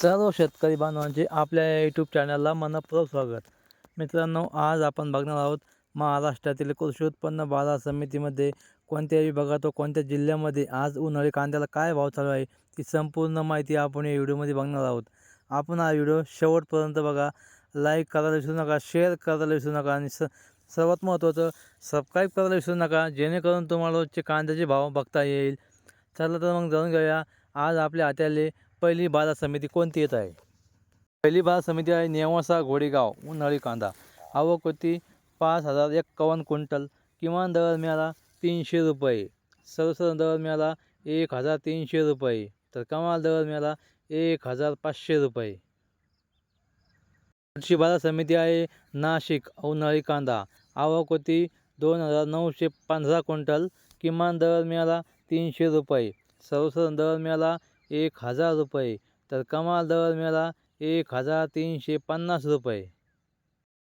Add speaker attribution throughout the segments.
Speaker 1: सर्व शेतकरी बांधवांचे आपल्या यूट्यूब चॅनलला मनपूर्वक स्वागत. मित्रांनो आज आपण बघणार आहोत महाराष्ट्रातील कृषी उत्पन्न बाजार समितीमध्ये कोणत्या विभागात व कोणत्या जिल्ह्यामध्ये आज उन्हाळी कांद्याला काय भाव चालू आहे ती संपूर्ण माहिती आपण या व्हिडिओमध्ये बघणार आहोत. आपण हा व्हिडिओ शेवटपर्यंत बघा. लाईक करायला विसरू नका शेअर करायला विसरू नका आणि स सर्वात महत्त्वाचं सबस्क्राईब करायला विसरू नका जेणेकरून तुम्हाला रोजचे कांद्याचे भाव बघता येईल. चला तर मग जाऊन घेऊया. आज आपल्या हात्याले पहिली बाजार समिती कोणती येत आहे? पहिली बाजार समिती आहे नेवासा घोडेगाव उन्हाळी कांदा. आवक होती पाच हजार एक्कावन्न क्विंटल. किमान दर मिळाला तीनशे रुपये. सरसर दर मिळाला एक हजार तीनशे रुपये. तर कमाल दर मिळाला एक हजार पाचशे रुपये. पुढची बाजार समिती आहे नाशिक उन्हाळी कांदा. आवक होती दोन हजार नऊशे पंधरा क्विंटल. किमान दर मिळाला तीनशे रुपये. सर्वसाधारण दर मिळाला एक हजार रुपये तर कमाल दर मिळाला एक हजार तीनशे पन्नास रुपये.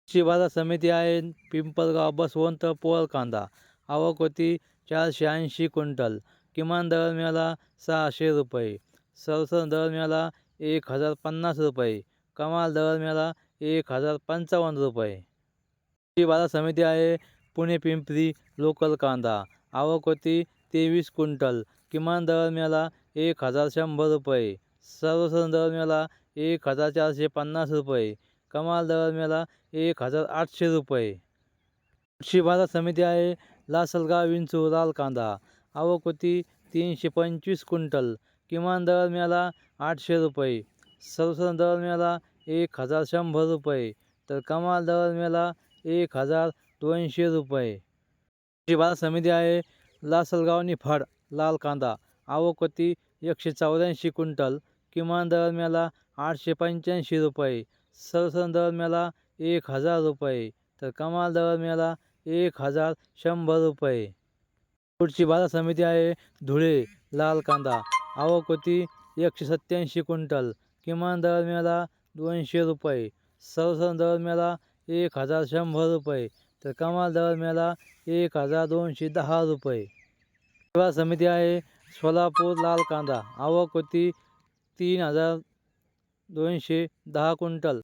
Speaker 1: ची बाजार समिती आहे पिंपळगाव बसवंत पोळ कांदा आवक होती चारशे ऐंशी क्विंटल किमान दर मिळाला सहाशे रुपये. सर्वसाधारण दर मिळाला एक हजार पन्नास रुपये कमाल दर मिळाला एक हजार पंचावन्न रुपये. ही बाजार समिती आहे पुणे पिंपरी लोकल कांदा आवक होती तेवीस क्विंटल किमान दर मिळाला एक हजार शंभर रुपये. सर्वसाधारण दर मिळाला एक हजार चारशे पन्नास रुपये. कमाल दर मिळाला एक हजार आठशे रुपये. कृषी बाजार समिती आहे लासलगाव विंचू लाल कांदा आवक होती तीनशे पंचवीस क्विंटल. किमान दर मिळाला आठशे रुपये. सर्वसाधारण दर मिळाला एक हजार शंभर रुपये. तर कमाल दर मिळाला एक हजार दोनशे रुपये. कृषी बाजार समिती आहे लासलगाव निफाड लाल कांदा आवक होती एकशे चौऱ्याऐंशी क्विंटल किमान दर मिळाला आठशे पंच्याऐंशी रुपये सरसन दर एक हजार रुपये तर कमाल दर मिळाला एक हजार शंभर रुपये. पुढची बाजार समिती आहे धुळे लाल कांदा आवक होती एकशे सत्त्याऐंशी क्विंटल किमान दर मिळाला दोनशे रुपये सरसन दर मिळाला एक हजार शंभर रुपये तर कमाल दर मिळाला एक हजार दोनशे दहा रुपये. बाजार समिती आहे सोलापूर लाल कांदा. आवक होती तीन हजार दोनशे दहा क्विंटल.